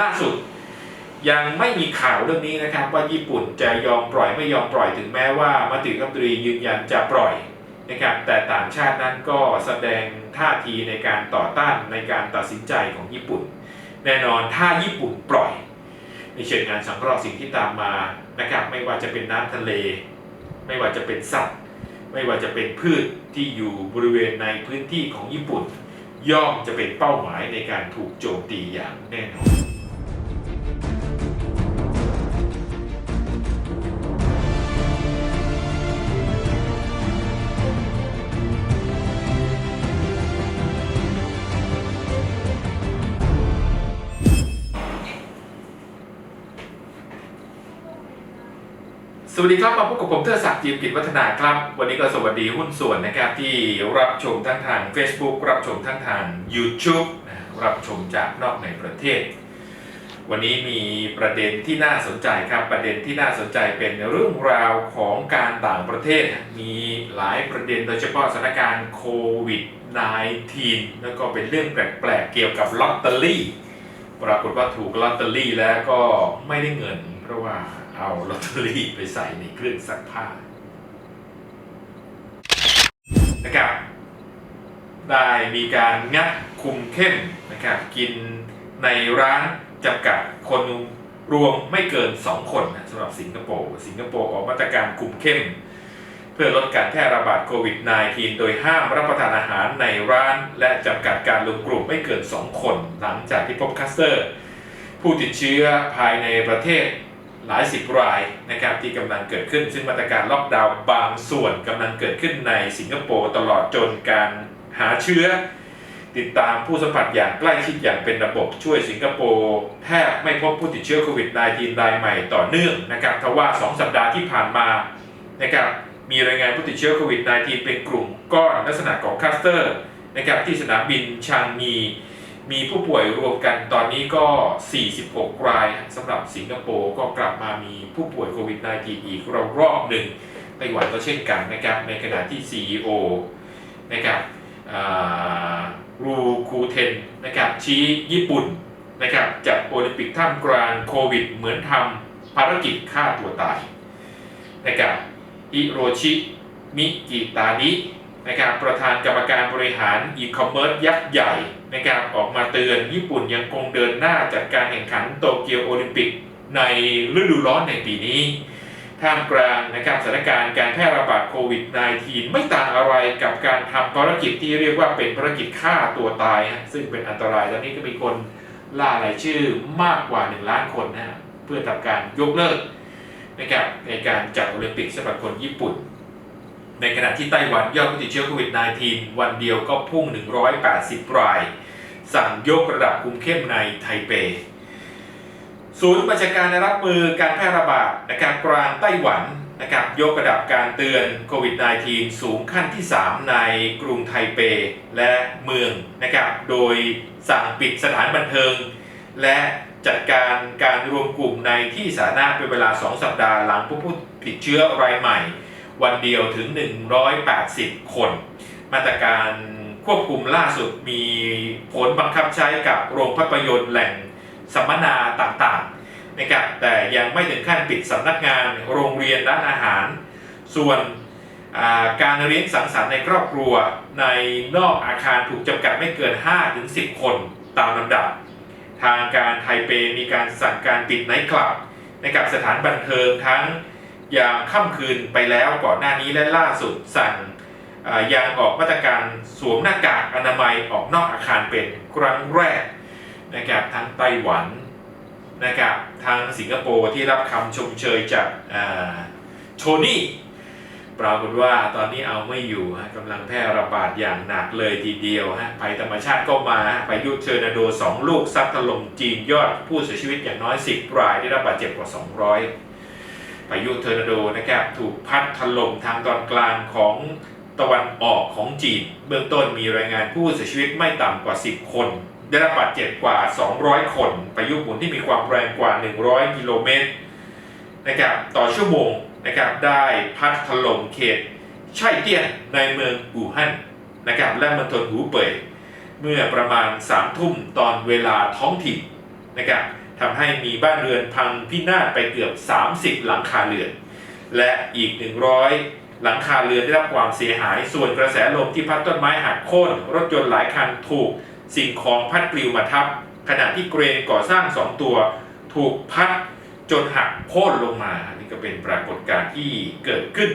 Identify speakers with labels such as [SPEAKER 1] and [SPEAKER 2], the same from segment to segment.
[SPEAKER 1] ล่าสุดยังไม่มีข่าวเรื่องนี้นะครับ ว่าญี่ปุ่นจะยอมปล่อยไม่ยอมปล่อยถึงแม้ว่ามติคณะรัมนตรียืนยันจะปล่อยนะครับแต่ต่างชาตินั้นก็แสดงท่าทีในการต่อต้านในการตัดสินใจของญี่ปุ่น แน่นอนถ้าญี่ปุ่นปล่อย ในเชิงงานสังเคราะห์สิ่งที่ตามมานะครับไม่ว่าจะเป็นน้ำทะเล ไม่ว่าจะเป็นสัตว์ ไม่ว่าจะเป็นพืชที่อยู่บริเวณในพื้นที่ของญี่ปุ่น ย่อมจะเป็นเป้าหมายในการถูกโจมตีอย่างแน่นอน สวัสดีครับมาพบกับผมเทอศักดิ์จีมกิจวัฒนาครับ วันนี้ก็สวัสดีหุ้นส่วนนะครับที่รับชมทั้งทาง Facebook รับชมทั้งทาง YouTube รับชมจากนอกในประเทศ วันนี้มีประเด็นที่น่าสนใจครับประเด็นที่น่าสนใจเป็นเรื่องราวของการต่างประเทศ มีหลายประเด็นโดยเฉพาะสถานการณ์โควิด -19 แล้วก็เป็นเรื่องแปลกๆเกี่ยวกับลอตเตอรี่ ปรากฏว่าถูกลอตเตอรี่แล้วก็ไม่ได้เงินเพราะว่า เอาลอตเตอรี่ไปใส่ในเครื่องซักผ้านะครับได้มีการงัดคุมเข้มนะครับกินในร้านจำกัดคนรวมไม่เกิน 2 คนนะสำหรับสิงคโปร์สิงคโปร์ออกมาตรการคุมเข้ม เพื่อลดการแพร่ระบาดโควิด -19 โดยห้ามรับประทานอาหารในร้าน และจำกัดการรวมกลุ่มไม่เกิน 2 คน หลังจากที่พบคัสเตอร์ ผู้ติดเชื้อภายในประเทศ หลายสิบรายนะครับที่กำลังเกิดขึ้น ซึ่งมาตรการล็อกดาวน์บางส่วนกำลังเกิดขึ้นในสิงคโปร์ตลอดจนการหาเชื้อ ติดตามผู้สัมผัสอย่างใกล้ชิดอย่างเป็นระบบช่วยสิงคโปร์แทบไม่พบผู้ติดเชื้อโควิด -19 รายใหม่ต่อเนื่องนะครับทว่า 2 สัปดาห์ที่ผ่านมานะครับมีรายงานผู้ติดเชื้อโควิด -19 เป็นกลุ่มก้อนลักษณะของคลัสเตอร์นะครับที่สนามบินชางงี มีผู้ป่วยรวมกันตอนนี้ก็ 46 รายสำหรับสิงคโปร์ก็กลับมามีผู้ป่วยโควิด -19 อีกรอบรอบหนึ่งไต้หวันก็เช่นกันนะครับในขณะที่ CEO นะครับอ่ารูคูเทนนะครับชี้ญี่ปุ่นนะครับจัดโอลิมปิกท่ามกลางโควิด เหมือนทำภารกิจฆ่าตัวตายนะครับฮิโรชิมิกิตานินะครับประธานกรรมการบริหารอีคอมเมิร์ซยักษ์ใหญ่ ในะครับออกมาเตือนญี่ปุ่นยังคงเดินหน้าจัดการแข่งขันโตเกียวโอลิมปิกในฤดูร้อนในปีนี้ ท่ามกลางนะครับสถานการณ์การแพร่ระบาดโควิด -19 ไม่ต่างอะไรกับการทำภารกิจที่เรียกว่าเป็นภารกิจฆ่าตัวตายฮะซึ่งเป็นอันตรายตอนนี้ก็มีคนล่ารายชื่อมากกว่า 1 ล้านคนนะฮะเพื่อทำการยกเลิกนะครับในการจัดโอลิมปิกสำหรับคนญี่ปุ่น ในขณะที่ไต้หวันยอดผู้ติดเชื้อโควิด -19 วันเดียวก็พุ่ง 180 ราย สั่งยกระดับคุมเข้มในไทเป ศูนย์บัญชาการรับมือการแพร่ระบาดนะครับกลางไต้หวันนะครับยกระดับการเตือนโควิด -19 สูงขั้นที่ 3 ในกรุงไทเปและเมืองนะครับโดยสั่งปิดสถานบันเทิง และจัดการการรวมกลุ่มในที่สาธารณะเป็นเวลา 2 สัปดาห์หลังผู้ผู้ติดเชื้อรายใหม่ วันเดียวถึง 180 คน มาตรการ ควบคุมล่าสุดมีผลบังคับใช้กับโรงภาพยนตร์แหล่งสัมมนาต่างๆนะครับแต่ยังไม่ถึงขั้นปิดสำนักงานโรงเรียนร้านอาหาร ส่วนาการเลี้ยงสังสรรค์ในครอบครัวในนอกอาคารถูกจำกัดไม่เกิน 5-10 คนตามลำดับ ทางการไทเปมีการสั่งการปิดไนท์คลับในะครับสถานบันเทิงทั้งยามค่ำคืนไปแล้วก่อนหน้านี้และล่าสุดสั่ง ยังออกมาตรการสวมหน้ากากอนามัยออกนอกอาคารเป็นครั้งแรกนะครับทั้งไต้หวันนะครับทางสิงคโปร์ที่รับคำชมเชยจากอ่าโทนี่ปรากฏว่าตอนนี้เอาไม่อยู่ฮะกำลังแพร่ระบาดอย่างหนักเลยทีเดียวฮะภัยธรรมชาติก็มาฮะพายุเทอร์นาโด 2 ลูกซัดถล่มจีนยอดผู้เสียชีวิตอย่างน้อย 10 รายได้รับบาดเจ็บกว่า 200พายุเทอร์นาโดนะครับถูกพัดถล่มทางตอนกลางของ ตะวันออกของจีน เบื้องต้นมีรายงานผู้เสียชีวิตไม่ต่ำกว่า 10 คน ได้รับบาดเจ็บกว่า 200 คนพายุหมุนที่มีความแรงกว่า 100 กิโลเมตรนะครับต่อชั่วโมงนะครับได้พัดถล่มเขตไช่เตี้ยนในเมืองอู่ฮั่นนะครับและมณฑลหูเป่ยเมื่อประมาณ3ทุ่มตอนเวลาท้องถิ่นนะครับทำให้มีบ้านเรือนพังพินาศไปเกือบ 30 หลังคาเรือน และอีก 100 หลังคาเรือนได้รับความเสียหาย ส่วนกระแสลมที่พัดต้นไม้หักโค่นรถยนต์หลายคันถูกสิ่งของพัดปลิวมาทับ ขณะที่เกรนก่อสร้างสองตัว ถูกพัดจนหักโค่นลงมา นี่ก็เป็นปรากฏการณ์ที่เกิดขึ้น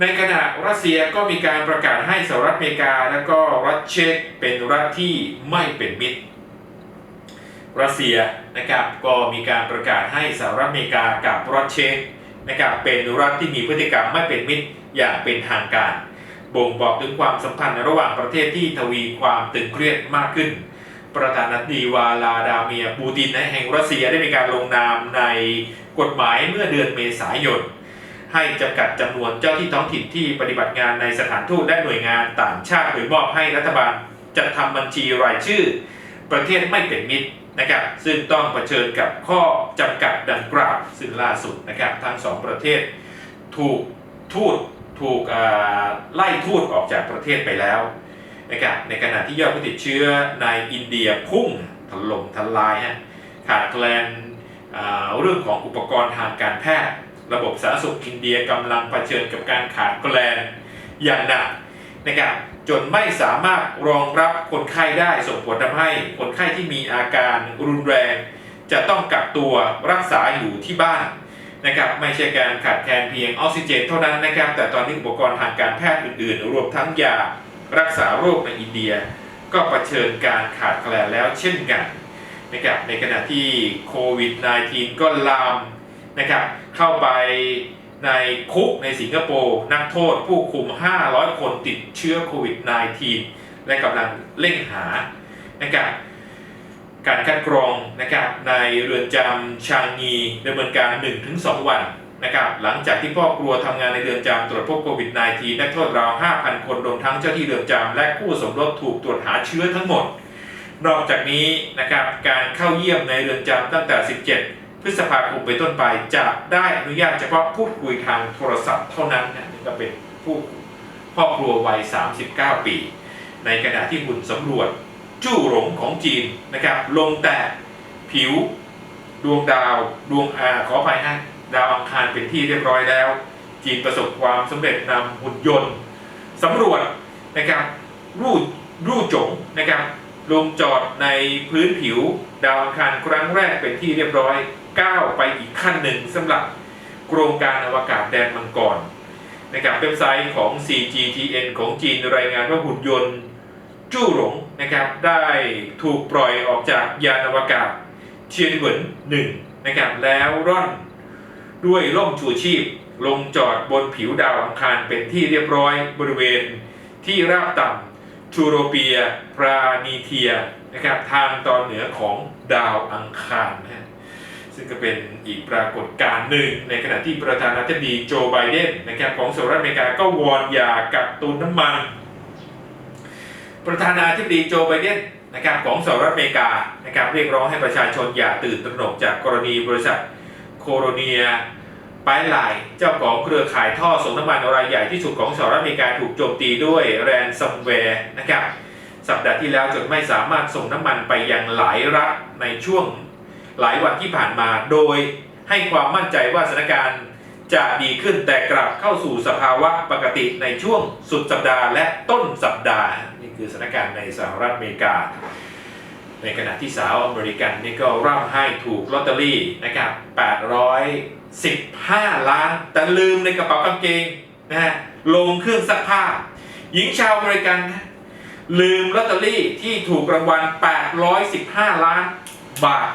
[SPEAKER 1] ในขณะรัสเซียก็มีการประกาศให้สหรัฐอเมริกา และก็รัสเช็กเป็นรัฐที่ไม่เป็นมิตร รัสเซียนะครับก็มีการประกาศให้สหรัฐอเมริกากับรัสเช็ก นะครับเป็นรัฐที่มีพฤติกรรมไม่เป็นมิตรอย่างเป็นทางการ บ่งบอกถึงความสัมพันธ์ระหว่างประเทศที่ทวีความตึงเครียดมากขึ้น ประธานาธิบดีวาลาดาเมียปูตินแห่งรัสเซียได้มีการลงนามในกฎหมายเมื่อเดือนเมษายนให้จำกัดจำนวนเจ้าที่ท้องถิ่นที่ปฏิบัติงานในสถานทูตและหน่วยงานต่างชาติโดยมอบให้รัฐบาลจัดทำบัญชีรายชื่อ ประเทศไม่เป็นมิตร นะครับซึ่งต้องเผชิญกับข้อจำกัดดังกล่าวซึ่งล่าสุดนะครับทั้งสองประเทศถูกทูตถูกไล่ทูตออกจากประเทศไปแล้วนะครับในขณะที่ยอดผู้ติดเชื้อในอินเดียพุ่งถล่มทลายฮะขาดแคลนเรื่องของอุปกรณ์ทางการแพทย์ ระบบสาธารณสุขอินเดียกำลังเผชิญกับการขาดแคลนอย่างหนักนะครับ จนไม่สามารถรองรับคนไข้ได้ส่งผลทำให้คนไข้ที่มีอาการรุนแรง จะต้องกักตัวรักษาอยู่ที่บ้านนะครับไม่ใช่การขาดแคลนเพียงออกซิเจนเท่านั้นนะครับ แต่ตอนนี้อุปกรณ์ทางการแพทย์อื่นๆ รวมทั้งยารักษาโรคในอินเดีย ก็เผชิญการขาดแคลนแล้วเช่นกันนะครับในขณะที่โควิด -19 ก็ลามนะครับเข้าไป ในคุกในสิงคโปร์นักโทษผู้คุม 500 คนติดเชื้อโควิด -19 และกำลังเร่งหานะครับการคัดกรองนะครับในเรือนจำชางงีดำเนินการ 1-2 วันนะครับหลังจากที่พ่อครัวทำงานในเรือนจำตรวจพบโควิด -19 นักโทษราว 5,000 คนรวมทั้งเจ้าที่เรือนจำและคู่สมรสถูกตรวจหาเชื้อทั้งหมด นอกจากนี้นะครับการเข้าเยี่ยมในเรือนจำตั้งแต่ 17 พฤษภาคมเป็นต้นไปจะได้อนุญาตเฉพาะพูดคุยทางโทรศัพท์เท่านั้นนะนี่ก็เป็นผู้พ่อครัววัย 39 ปี ในขณะที่หุ่นสำรวจจู้หลงของจีนนะครับ ลงแต่ผิวดวงดาวดวงอาขออภัยฮะดาวอังคารเป็นที่เรียบร้อยแล้ว จีนประสบความสำเร็จนำหุ่นยนต์สำรวจนะครับรูดรูดจงนะครับลงจอดในพื้นผิวดาวอังคารครั้งแรกเป็นที่เรียบร้อย ก้าวไปอีกขั้นหนึ่งสำหรับโครงการอวกาศแดนมังกรนะครับเว็บไซต์ของ CGTN ของจีนรายงานว่าหุ่นยนต์จู้หลงนะครับได้ถูกปล่อยออกจากยานอวกาศเชียนเหวินหนึ่งนะครับแล้วร่อนด้วยล่มชูชีพลงจอดบนผิวดาวอังคารเป็นที่เรียบร้อยบริเวณที่ราบต่ำชูโรเปีย ปรานีเทียนะครับทางตอนเหนือของดาวอังคารนะฮะ ซึ่งก็เป็นอีกปรากฏการณ์หนึ่ง ในขณะที่ประธานาธิบดีโจไบเดนนะครับของสหรัฐอเมริกาก็วอนอย่ากักตุนน้ำมัน ประธานาธิบดีโจไบเดนนะครับของสหรัฐอเมริกานะครับเรียกร้องให้ประชาชนอย่าตื่นตระหนกจากกรณีบริษัทโคโรเนียไปไลน์เจ้าของเครือข่ายท่อส่งน้ำมันรายใหญ่ที่สุดของสหรัฐอเมริกาถูกโจมตีด้วยแรนซัมแวร์นะครับสัปดาห์ที่แล้วจนไม่สามารถส่งน้ำมันไปยังหลายรัฐในช่วง หลายวันที่ผ่านมา โดยให้ความมั่นใจว่าสถานการณ์จะดีขึ้นแต่กลับเข้าสู่สภาวะปกติในช่วงสุดสัปดาห์และต้นสัปดาห์ นี่คือสถานการณ์ในสหรัฐอเมริกา ในขณะที่สาวอเมริกันนี่ก็ร่ำไห้ถูกลอตเตอรี่นะครับ815 ล้าน แต่ลืมในกระเป๋ากางเกงนะฮะลงเครื่องซักผ้า หญิงชาวอเมริกัน ลืมลอตเตอรี่ที่ถูกรางวัล 815 ล้านบาท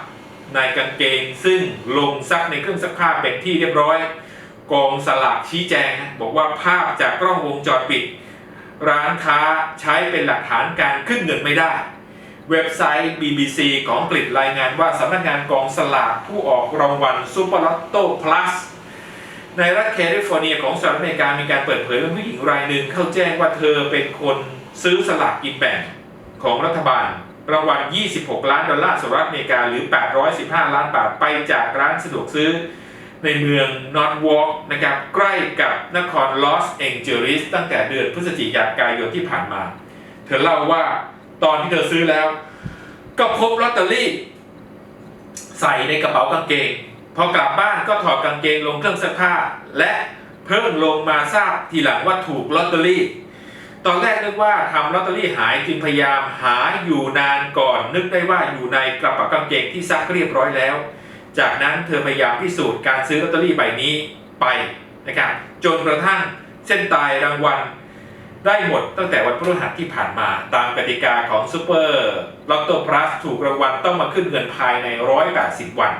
[SPEAKER 1] ในกางเกงซึ่งลงซักในเครื่องซักผ้าเป็นที่เรียบร้อย กองสลากชี้แจง บอกว่าภาพจากกล้องวงจรปิด ร้านค้าใช้เป็นหลักฐานการขึ้นเงินไม่ได้ เว็บไซต์ BBC ของอังกฤษรายงานว่าสำนักงานกองสลากผู้ออกรางวัลซูเปอร์ลอตโต้พลัสในรัฐแคลิฟอร์เนียของสหรัฐอเมริกามีการเปิดเผยว่าผู้หญิงรายหนึ่งเข้าแจ้งว่าเธอเป็นคนซื้อสลากกินแบ่งของรัฐบาล รางวัล 26 ล้านดอลลาร์สหรัฐอเมริกาหรือ 815 ล้านบาทไปจากร้านสะดวกซื้อ ในเมืองนอร์ทวอล์กนะครับใกล้กับนครลอสแองเจลิสตั้งแต่เดือนพฤศจิกายนที่ผ่านมา เธอเล่าว่าตอนที่เธอซื้อแล้ว ก็พบลอตเตอรี่ใส่ในกระเป๋ากางเกง พอกลับบ้านก็ถอดกางเกงลงเครื่องซักผ้า และเพิ่งลงมาทราบทีหลังว่าถูกลอตเตอรี่ ตอนแรกนึกว่าทำลอตเตอรี่หายจึงพยายามหาอยู่นานก่อน นึกได้ว่าอยู่ในกระเป๋ากางเกงที่ซักเรียบร้อยแล้ว จากนั้นเธอพยายามพิสูจน์การซื้อลอตเตอรี่ใบนี้ไปนะครับจนกระทั่งเส้นตายรางวัลได้หมดตั้งแต่วันพฤหัสที่ผ่านมา ตามกติกาของซูเปอร์ลอตโต้พลัสถูกรางวัลต้องมาขึ้นเงินภายใน 180 วัน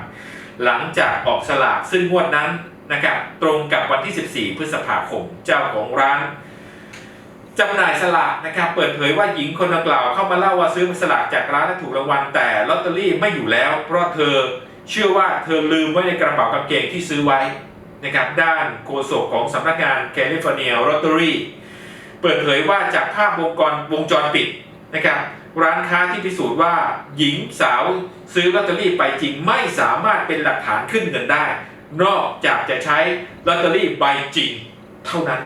[SPEAKER 1] หลังจากออกสลากซึ่งงวดนั้นนะครับตรงกับวันที่ 14 พฤษภาคม เจ้าของร้าน จำหน่ายสลากนะครับเปิดเผยว่าหญิงคนดังกล่าวเข้ามาเล่าว่าซื้อสลากจากร้านและถูกรางวัลแต่ลอตเตอรี่ไม่อยู่แล้ว เพราะเธอเชื่อว่าเธอลืมไว้ในกระเป๋ากางเกงที่ซื้อไว้นะครับด้านโฆษกของสำนักงานแคลิฟอร์เนียลอตเตอรี่เปิดเผยว่าจากภาพวงจรวงจรปิดนะครับร้านค้าที่พิสูจน์ว่าหญิงสาวซื้อลอตเตอรี่ไปจริงไม่สามารถเป็นหลักฐานขึ้นเงินได้ นอกจากจะใช้ลอตเตอรี่ใบจริงเท่านั้น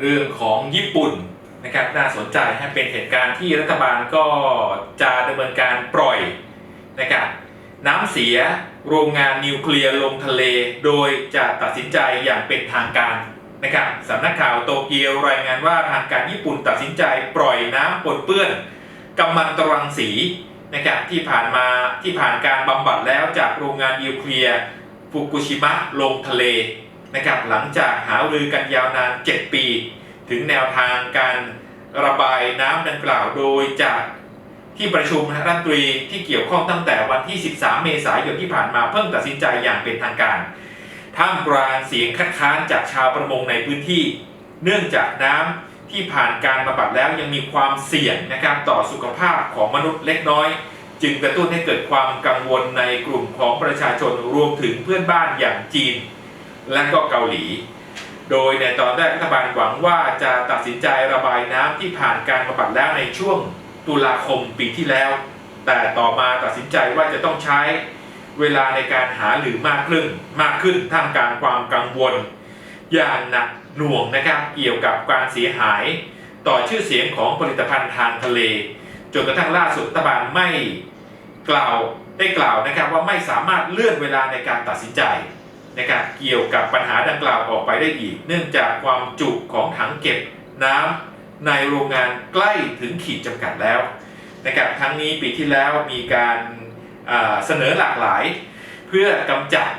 [SPEAKER 1] เรื่องของญี่ปุ่น นะครับน่าสนใจให้เป็นเหตุการณ์ที่รัฐบาลก็จะดำเนินการปล่อยนะครับน้ำเสียโรงงานนิวเคลียร์ลงทะเล โดยจะตัดสินใจอย่างเป็นทางการนะครับสำนักข่าวโตเกียวรายงานว่าทางการญี่ปุ่นตัดสินใจปล่อยน้ำปนเปื้อนกัมมันตรังสีนะครับที่ผ่านมาที่ผ่านการบำบัดแล้วจากโรงงานนิวเคลียร์ฟุกุชิมะลงทะเลนะครับหลังจากหารือกันยาวนาน 7 ปี ถึงแนวทางการระบายน้ำดังกล่าวโดยจากที่ประชุมรัฐมนตรีที่เกี่ยวข้องตั้งแต่วันที่ 13 เมษายนที่ผ่านมาเพิ่งตัดสินใจอย่างเป็นทางการ ท่ามกลางเสียงคัดค้านจากชาวประมงในพื้นที่ เนื่องจากน้ำที่ผ่านการบำบัดแล้วยังมีความเสี่ยงนะครับต่อสุขภาพของมนุษย์เล็กน้อย จึงกระตุ้นให้เกิดความกังวลในกลุ่มของประชาชนรวมถึงเพื่อนบ้านอย่างจีน และก็เกาหลี โดยในตอนแรกรัฐบาลหวังว่าจะตัดสินใจระบายน้ำที่ผ่านการบำบัดแล้วในช่วงตุลาคมปีที่แล้ว แต่ต่อมาตัดสินใจว่าจะต้องใช้เวลาในการหาหรือมากขึ้นมากขึ้นท่ามกลางความกังวล อย่างหนักหน่วงนะครับเกี่ยวกับการเสียหาย ต่อชื่อเสียงของผลิตภัณฑ์ทางทะเลจนกระทั่งล่าสุดรัฐบาลไม่กล่าวได้กล่าวนะครับว่าไม่สามารถเลื่อนเวลาในการตัดสินใจ นะครับเกี่ยวกับปัญหาดังกล่าวออกไปได้อีก เนื่องจากความจุของถังเก็บน้ำในโรงงานใกล้ถึงขีดจำกัดแล้วนะครับทั้งนี้ปีที่แล้วมีการเสนอหลากหลาย เพื่อกำจัด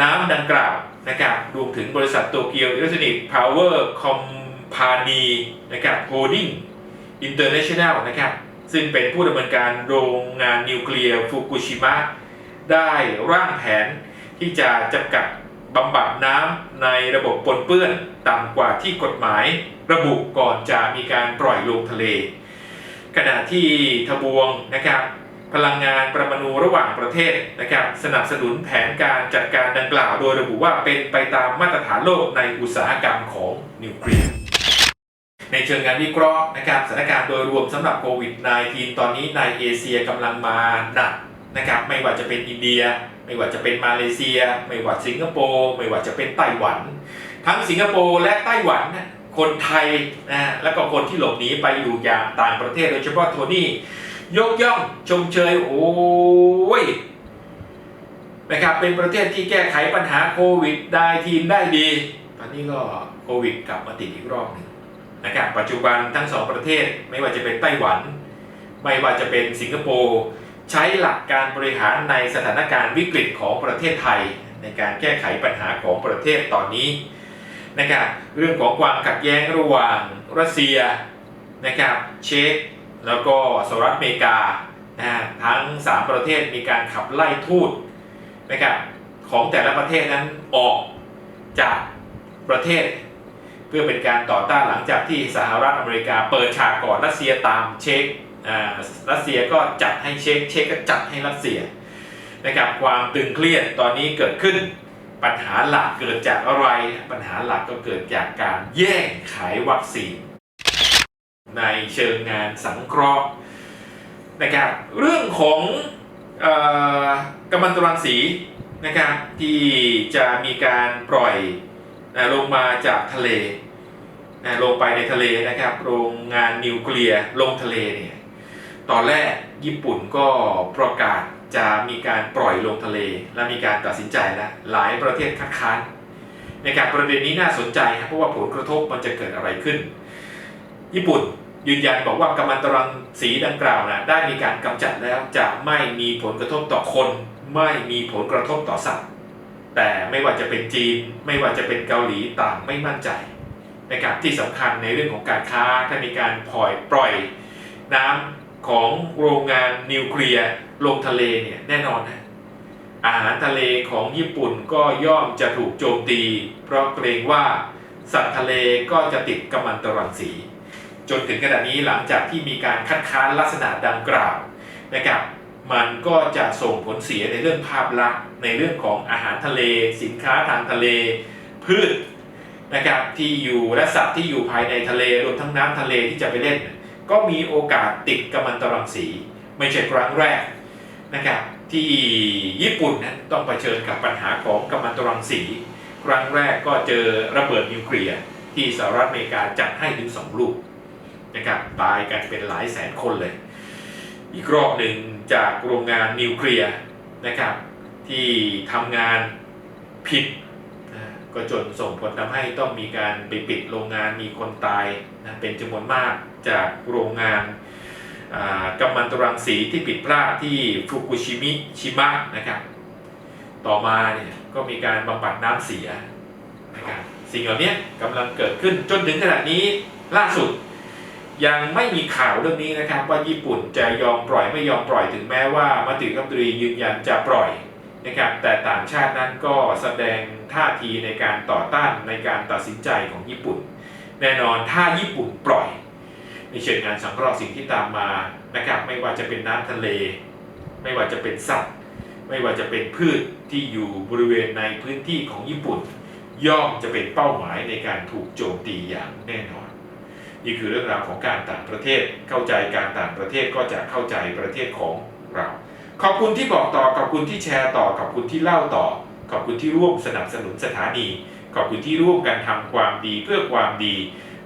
[SPEAKER 1] น้ำดังกล่าวนะครับรวมถึงบริษัทโตเกียวอิเล็กทรอนิกส์พาวเวอร์คอมพานีนะครับโฮลดิ้งอินเตอร์เนชั่นแนลนะครับซึ่งเป็นผู้ดำเนินการโรงงานนิวเคลียร์ฟุกุชิมะได้ร่างแผน ที่จะจำกัดบำบัดน้ำในระบบปนเปื้อนต่ำกว่าที่กฎหมายระบุก่อนจะมีการปล่อยลงทะเล ขณะที่ทบวงนะครับพลังงานประมาณูระหว่างประเทศนะครับสนับสนุนแผนการจัดการดังกล่าว โดยระบุว่าเป็นไปตามมาตรฐานโลกในอุตสาหกรรมของนิวเคลียร์ในเชิงงานวิเคราะห์นะครับสถานการณ์โดยรวมสำหรับโควิด -19 ตอนนี้ในเอเชียกำลังมาหนักนะครับไม่ว่าจะเป็นอินเดีย ไม่ว่าจะเป็นมาเลเซีย ไม่ว่าสิงคโปร์ไม่ว่าจะเป็นไต้หวัน ทั้งสิงคโปร์และไต้หวันคนไทยนะฮะแล้วก็คนที่หลบหนีไปอยู่อย่างต่างประเทศโดยเฉพาะโทนี่ยกย่องชมเชยโอ้ยนะครับเป็นประเทศที่แก้ไขปัญหาโควิดได้ทีมได้ดี ตอนนี้ก็โควิดกลับมาติดอีกรอบหนึ่งนะครับปัจจุบันทั้งสองประเทศไม่ว่าจะเป็นไต้หวัน ไม่ว่าจะเป็นสิงคโปร์ ใช้หลักการบริหารในสถานการณ์วิกฤตของประเทศไทย ในการแก้ไขปัญหาของประเทศตอนนี้นะครับเรื่องของความขัดแย้งระหว่างรัสเซียนะครับเช็กแล้วก็สหรัฐอเมริกานะทั้ง 3 ประเทศมีการขับไล่ทูตนะครับของแต่ละประเทศนั้นออกจากประเทศ เพื่อเป็นการต่อต้านหลังจากที่สหรัฐอเมริกาเปิดฉากก่อนรัสเซียตามเช็ก รัสเซียก็จัดให้เช็กเช็กก็จัดให้รัสเซียนะครับความตึงเครียดตอนนี้เกิดขึ้นปัญหาหลักเกิดจากอะไร ปัญหาหลักก็เกิดจากการแย่งขายวัคซีน ในเชิงงานสังเคราะห์นะครับเรื่องของเออกัมมันตรังสีนะครับที่จะมีการปล่อยนะลงมาจากทะเลนะลงไปในทะเลนะครับโรงงานนิวเคลียร์ลงทะเลเนี่ย ตอนแรกญี่ปุ่นก็ประกาศจะมีการปล่อยลงทะเล และมีการตัดสินใจแล้วหลายประเทศคัดค้านในการประเด็นนี้น่าสนใจครับเพราะว่าผลกระทบมันจะเกิดอะไรขึ้น ญี่ปุ่นยืนยันบอกว่ากัมมันตรังสีดังกล่าวนะได้มีการกำจัดแล้วจะไม่มีผลกระทบต่อคน ไม่มีผลกระทบต่อสัตว์ แต่ไม่ว่าจะเป็นจีน ไม่ว่าจะเป็นเกาหลีต่างไม่มั่นใจนะครับที่สำคัญในเรื่องของการค้าถ้ามีการปล่อยปล่อยน้ำ ของโรงงานนิวเคลียร์ลงทะเลเนี่ยแน่นอนนะอาหารทะเลของญี่ปุ่นก็ย่อมจะถูกโจมตี เพราะเกรงว่าสัตว์ทะเลก็จะติดกัมมันตรังสี จนถึงขณะนี้หลังจากที่มีการคัดค้านลักษณะดังกล่าวนะครับมันก็จะส่งผลเสียในเรื่องภาพลักษณ์ในเรื่องของอาหารทะเล สินค้าทางทะเล พืชนะครับที่อยู่และสัตว์ที่อยู่ภายในทะเลรวมทั้งน้ำทะเลที่จะไปเล่น ก็มีโอกาสติดกัมมันตรังสี ไม่ใช่ครั้งแรกนะครับที่ญี่ปุ่นนั้นต้องเผชิญกับปัญหาของกัมมันตรังสี ครั้งแรกก็เจอระเบิดนิวเคลียร์ที่สหรัฐอเมริกาจัดให้ถึงสองลูกนะครับตายกันเป็นหลายแสนคนเลย อีกรอบหนึ่งจากโรงงานนิวเคลียร์นะครับที่ทำงานผิดก็จนส่งผลทำให้ต้องมีการไปปิดโรงงานมีคนตายนะเป็นจำนวนมาก จากโรงงานกัมมันตรังสีที่ผิดพลาดที่ฟุกุชิมิชิมะนะครับต่อมาเนี่ยก็มีการบำบัดน้ำเสียนะครับสิ่งเหล่านี้กำลังเกิดขึ้นจนถึงขณะนี้ล่าสุด ยังไม่มีข่าวเรื่องนี้นะครับ ว่าญี่ปุ่นจะยอมปล่อยไม่ยอมปล่อยถึงแม้ว่ามติรัฐมนตรียืนยันจะปล่อยนะครับแต่ต่างชาตินั้นก็แสดงท่าทีในการต่อต้านในการตัดสินใจของญี่ปุ่น แน่นอนถ้าญี่ปุ่นปล่อย ในเชิงงานสังเคราะห์สิ่งที่ตามมานะครับไม่ว่าจะเป็นน้ำทะเล ไม่ว่าจะเป็นสัตว์ ไม่ว่าจะเป็นพืชที่อยู่บริเวณในพื้นที่ของญี่ปุ่น ย่อมจะเป็นเป้าหมายในการถูกโจมตีอย่างแน่นอน นี่คือเรื่องราวของการต่างประเทศเข้าใจการต่างประเทศก็จะเข้าใจประเทศของเรา ขอบคุณที่บอกต่อขอบคุณที่แชร์ต่อขอบคุณที่เล่าต่อ ขอบคุณที่ร่วมสนับสนุนสถานี ขอบคุณที่ร่วมกันทำความดีเพื่อความดี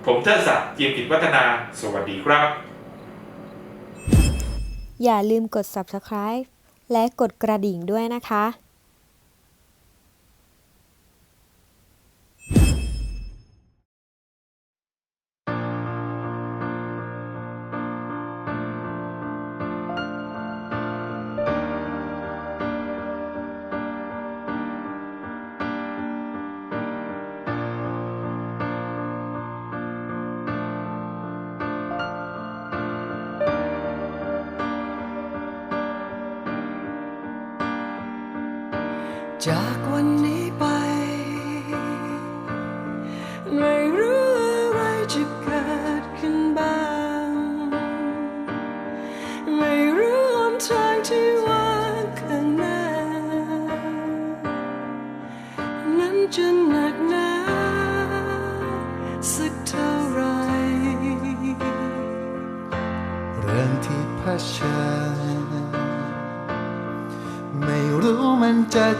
[SPEAKER 1] ผมเทิดศักดิ์เจียมกิจวัฒนา สวัสดีครับ
[SPEAKER 2] อย่าลืมกด subscribe และกดกระดิ่งด้วยนะคะ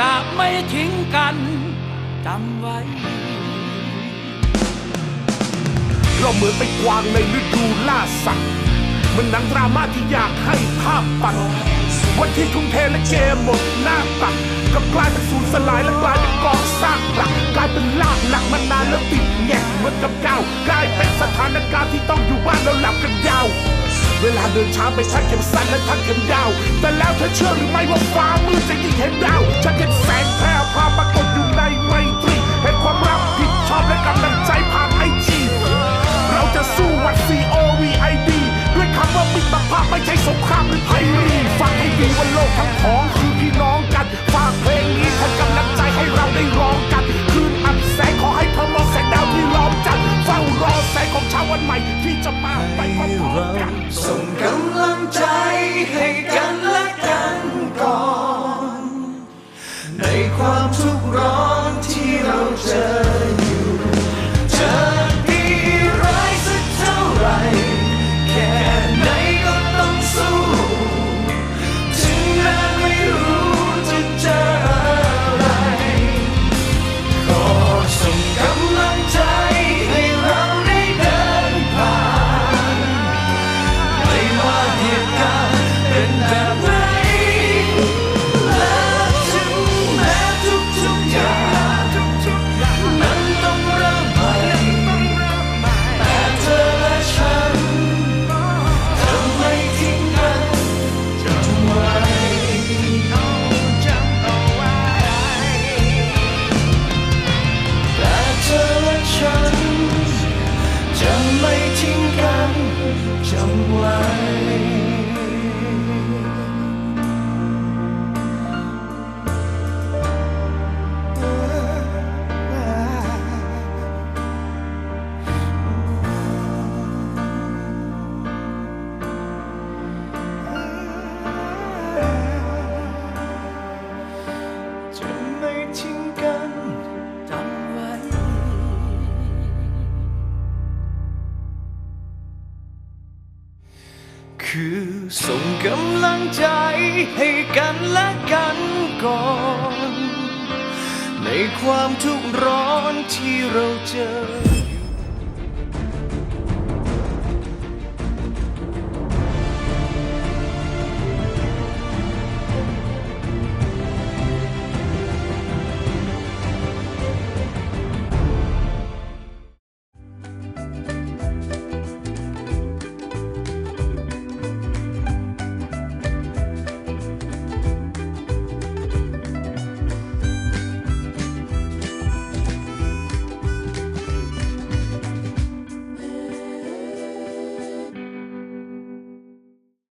[SPEAKER 3] จะไม่ทิ้งกันจำไว้
[SPEAKER 4] เราเหมือนไปกวางในฤดูล่าสัตว์มันหนังดราม่าที่อยากให้ภาพปัดวันที่ทุ่มเทและเกมหมดหน้าตักกลับกลายเป็นสูญสลายและกลายเป็นกองซากหลักกลายเป็นลากหลักมานานแล้วติดแงกเหมือนกับเก้ากลายเป็นสถานการณ์ที่ต้องอยู่บ้านแล้วหลับกันยาว เวลาเดินช้าไปทักเข็มสั้นและทักเข็มยาว แต่แล้วเธอเชื่อหรือไม่ว่าฟ้ามืดจะยิ่งเห็นดาวฉันเห็นแสงแพร่พาปรากฏอยู่ในไมตรีเห็นความรักผิดชอบและกำลังใจผ่านไอจีเราจะสู้วัด C O V I D ด้วยคำว่ามิตรภาพไม่ใช่สงครามหรือภัยรีฟังให้ดีว่าโลกทั้งของคือพี่น้องกันฝากเพลงนี้แทนกำลังใจให้เราได้ร้องกันาวันใหม่ที่จะมาไปพร้อมๆกัน
[SPEAKER 5] ส่งกำลังใจให้กันและกันก่อน ในความทุกข์ร้อนที่เราเจอ ให้กันและกันก่อน ในความทุกข์ร้อนที่เราเจอ